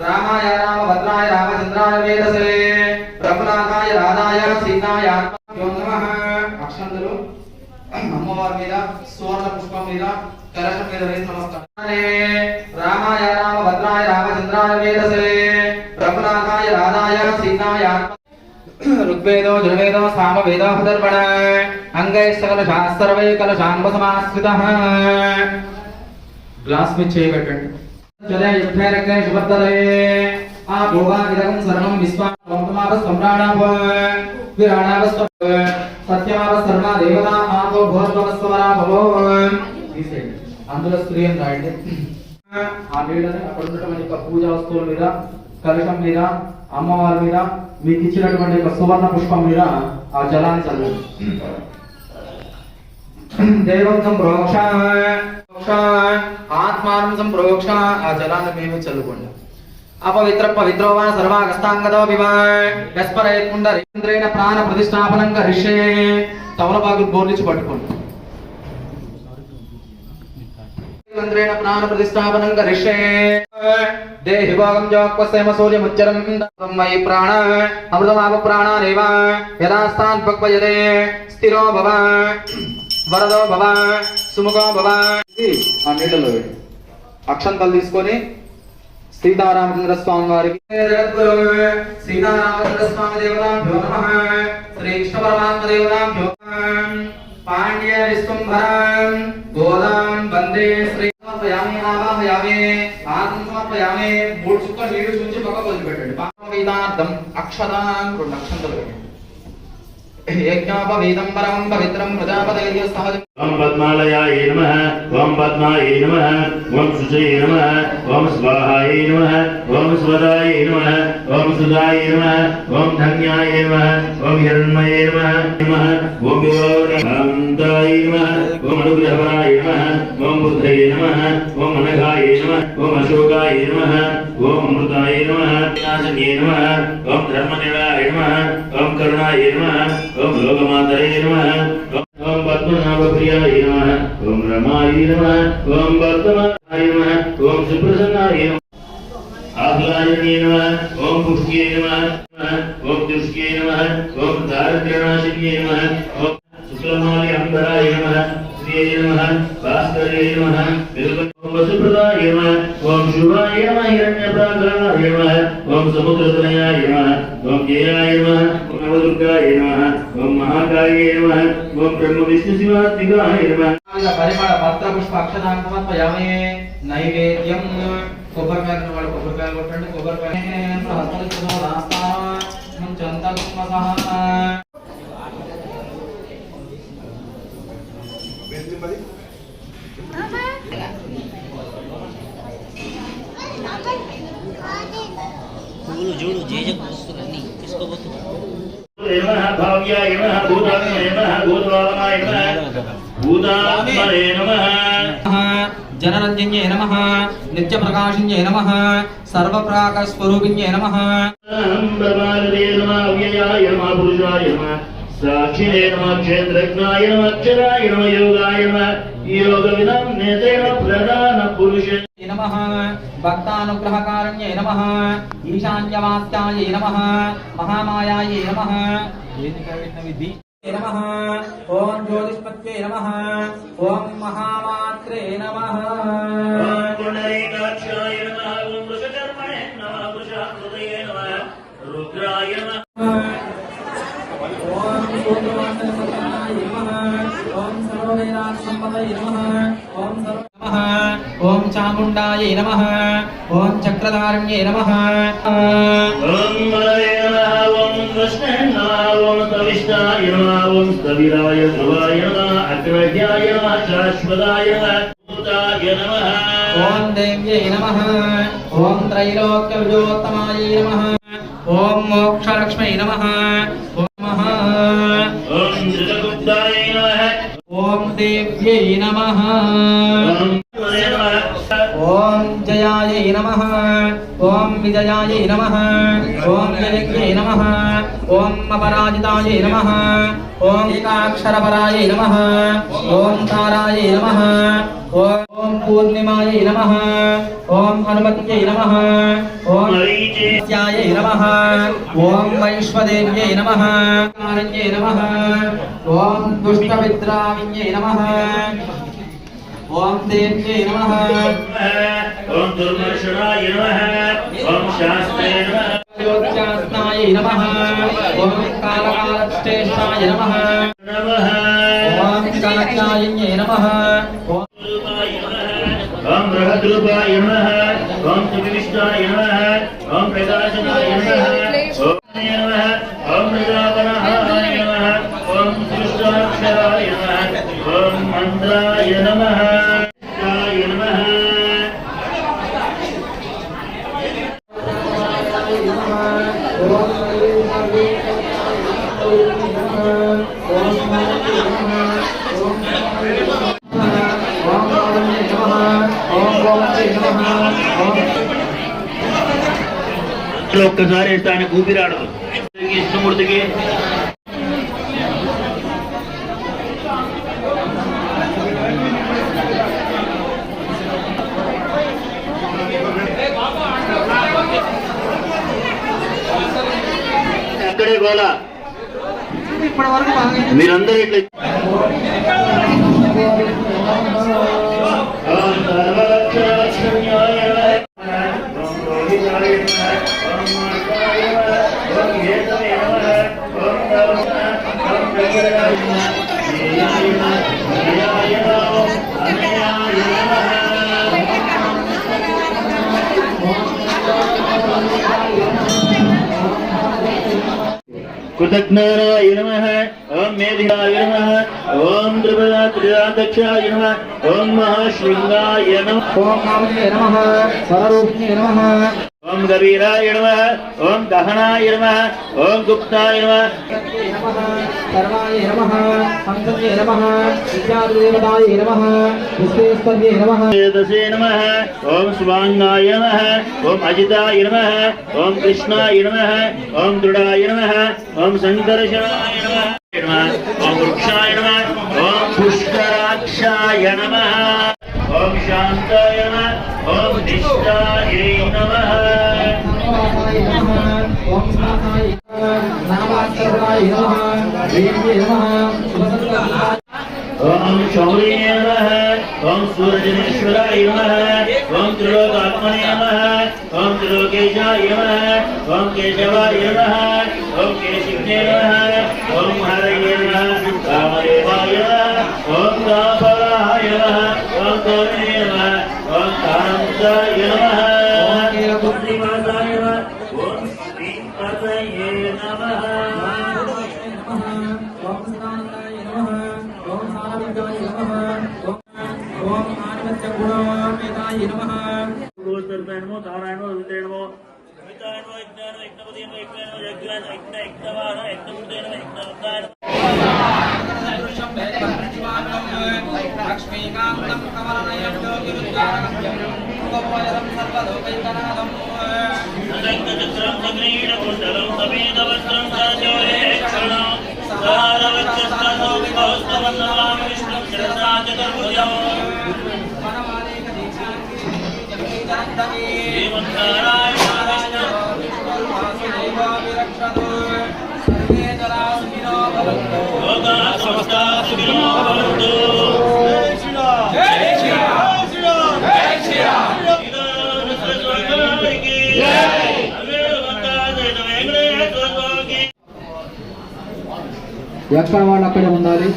రామాయ రామ భద్రాయ రామచంద్రాయ వేదసే. రఘునాథాయ రాధాయ సీతాయ అక్షంతులు అమ్మవారి మీద సువర్ణ పుష్పం మీద కలశం మీద వేసి నమస్కారం రామాయ భద్రాయ రామచంద్రాయ వేదసే. రఘునాథాయ రాధాయ సీతాయ ఋగ్వేదో జుర్వేదో సామ హుదర్వణ అంగైశ్వర శాస్త్రవే కలశాంబ సమాశ్రిత. గ్లాస్ మీద చేయబెట్టండి అందులో స్త్రీ అని రాయండి ఆ నీడని అక్కడ ఉన్నటువంటి యొక్క పూజా వస్తువుల మీద కలశం మీద అమ్మవారి మీద మీకు ఇచ్చినటువంటి యొక్క సువర్ణ పుష్పం మీద ఆ జలాన్ని చదవండి దేవం సంప్రోక్ష ఆత్మానం సంప్రోక్ష ఆ జలాన్ని మేము చల్లుకోండి. అపవిత్ర పవిత్రోవా సర్వాగస్తాంగతో వివ యస్పరేత్పుండరేంద్రేణ ప్రాణ ప్రతిష్టాపనం కరిష్యే తమలపాకు బోర్లిచి పట్టుకోండి. ఇంద్రేణ ప్రాణ ప్రతిష్టాపనం కరిష్యే దేహి భోగం జోక్వసేమ సూర్యముచ్చరం మయి ప్రాణ. అమృతమాప ప్రాణానేవ యదాస్తాన్ పక్వయదే స్థిరో భవ. వరదో భవ సుముఖో భవ. ఇది ఆ నీళ్ళలో అక్షంతలు తీసుకొని సీతారామచంద్ర స్వామి వారికి. సీతారామచంద్ర స్వామి దేవతాభ్యో నమ. శ్రీ కృష్ణ పరమాత్మ దేవతాభ్యో పాండ్య విశ్వంభరాం గోదాం వందే శ్రీ సమర్పయామి ఆవాహయామి ఆత్మ సమర్పయామి మూడు చుక్కలు నీళ్ళు చూసి పక్క వదిలిపెట్టండి. పాపవేదార్థం అక్షతాం రెండు అక్షంతలు పెట్టండి యజ్ఞాపవేదం పరమం పవిత్రం ప్రజాపతయ సహజ ఓం పద్మాలయాయ నమః ఓం పద్మాయ నమః ఓం శుచయ నమః ఓం స్వాహాయ నమః ఓం స్వదాయ నమః ఓం సుదాయ నమః ఓం ధన్యాయ నమః ఓం హిరణ్మయ నమః నమః ఓం వివోరాయ నమః ఓం అనుగ్రహపరాయ నమః ఓం బుద్ధయ నమః ఓం అనఘాయ నమః ఓం అశోకాయ నమః ఓం అమృతాయ నమః వినాశన్యే నమః ఓం ధర్మనిలయాయ నమః ఓం కరుణాయ నమః ఓం లోకమాతరే నమః ఓం పద్మనాభప్రియాయ నమః ఓం రమాయ నమః ఓం వర్తమానాయ నమః ఓం సుప్రసన్నాయ నమః ఆహ్లాదనే నమః ఓం పుష్ట్యే నమః ఓం దుష్ట్యే నమః ఓం దారిద్ర్యనాశిన్యే నమః నమః. భాస్కరే నమః. ఓం వసుప్రదాయ నమః. ఓం శుభాయ నమః. హిరణ్యప్రాకారాయ నమః. ఓం సముద్రతనయాయ నమః. ఓం జయాయ నమః. ఓం నవదుర్గాయ నమః. ఓం మహాకాయ నమః. ఓం బ్రహ్మ విష్ణు శివాత్మికాయ నమః. పరిమళ పత్ర పుష్ప అక్షరాం సమర్పయామి నైవేద్యం కొబ్బరికాయలు ఉన్న వాళ్ళు కొబ్బరికాయలు కొట్టండి కొబ్బరికాయ హస్తలిఖితం రాస్తాం చంతకుమసహ పువ్వులు చూడు జేజకు వస్తున్నాయి తీసుకోబోతున్నా నమః భావ్యాయ నమః భూతాత్మనే నమః భూతవామనాయ నమః భూతాత్మనే నమః. జనరంజన్యే నమ నిత్య ప్రకాశిన్యే నమ. సర్వప్రాక స్వరూపిణ్యే నమ సాక్షిణే నమ క్షేత్రజ్ఞాయ నమ అక్షరాయ నమ యోగాయ నమ యోగ విదం నేతేన ప్రధాన పురుష నమ. భక్తానుగ్రహకారణ్యే నమ ఈశాన్యవాస్యాయ నమ మహామాయాయ నమ నమ ఓం జ్యోతిష్పత్యే నమ ఓం మహామాత్రే నమ నమ ఓం నమ వృషాకృతయే నమ రుద్రాయ నమ ఓం సూర్యవందనపతాయ నమ ఓం సర్వవేదాత్మపతయ నమ ఓం సర్వ చాముండాయ నమ ఓం చక్రధారణ్యే నమ ఓం మలయ నమ ఓం కృష్ణే నమ ఓం కవిష్టాయ నమ ఓం స్థవిరాయ ధ్రువాయ నమ అగ్రహ్యాయ నమ శాశ్వతాయ నమ భూతాయ నమ ఓం దేవ్యై నమ ఓం త్రైలోక్య విజయోత్తమాయ నమ ఓం మోక్షలక్ష్మై ఓం నమ ఓం దేవ్యై నమ ఓం విజయాయై నమ ఓం జయజ్ఞై నమ ఓం అపరాజితాయై నమ ఓం ఏకాక్షరపరాయై నమ ఓం తారాయై నమ ఓం పూర్ణిమాయ నమః ఓం హనుమత్యై నమః ఓం మరీచే త్యాయ నమః ఓం వైశ్వదేవ్యై నమః కారణ్యై నమః ఓం దుష్టమిత్రావిన్యై నమః. ఓం దుర్మర్షణాయ నమః. ఓం శాస్త్రే నమః. యోగ్యాస్నాయ నమః. ఓం కాలకాలశ్రేష్టాయ నమః. నమః. ఓం కనకాయన్యై నమః. ఓం ఓం బృహద్రూపాయ నమః. ఒక్కసారి ఆయన ఊపిరాడదు కృష్ణమూర్తికి అక్కడే గోళ ఇప్పటి వరకు బాగా మీరందరూ ఇట్లా ఓం ప్రగటాయ నమః. శ్రీయాయ నమః. శ్రీయాయ నమః. అనయాయ నమః. కృతజ్ఞానాయ నమ ఓం మేధిరాయ నమ ఓం త్రిపదా త్రిదాధ్యక్షాయ నమ ఓం మహాశృంగాయ నమ ఓం దహనాయ నమ ఓం గుప్తాయ నమ. సర్వాయ నమః సంసదే నమః విద్యాదేవతాయ నమః విశ్వేశ్వర్యే నమః. వేదసే నమ ఓం స్వాంగాయ నమ ఓం అజితాయ నమ ఓం కృష్ణాయ నమ ఓం దృఢాయ నమ ఓం సంకర్షణాయ నమ. ఓం వృక్షాయ నమ ఓం పుష్కరాక్షాయ నమ. ఓం శాంతాయ నమ ఓం నిష్టాయ నమః ఓం స్నానాయ నమః నామాచరణాయ నమః దేవ్యే నమః శుభసంకల్పాయ ఓం శౌర్యే నమ ఓం సూర్యజనేశ్వరాయ నమ ఓం త్రిలోకాత్మనే నమ ఓం త్రిలోకేశాయ నమ ఓం కేశవాయ నమ ఓం కేశివ్నే నమ ఓం హరయే నమ కామదేవాయ నమ ఓం కాపరాయ నమ ఓం కౌరవే నమ ఓం కాంతాయ నమ ఓం శ్రీమాతాయ నమ ఓం శ్రీపతయే నమ ఓం స్నానాయ నమః ఓం సారవిద్యాయ నమః ఓం ఆనవత్య గుణోపేతాయ నమః గోస్తర్పేణమో తారాయణమో రుద్రేణమో వితాయనమో యజ్ఞానమో యజ్ఞపతియనమో యజ్ఞానమో యజ్ఞాన యజ్ఞ యజ్ఞవాహన యజ్ఞమృతేనమో యజ్ఞరుద్రాయణ లక్ష్మీకాంతం కమలనయం సర్వలోకైకనాథం సమేతవస్త్రం విష్ణుం ఎక్కడ వాళ్ళు అక్కడే ఉండాలి?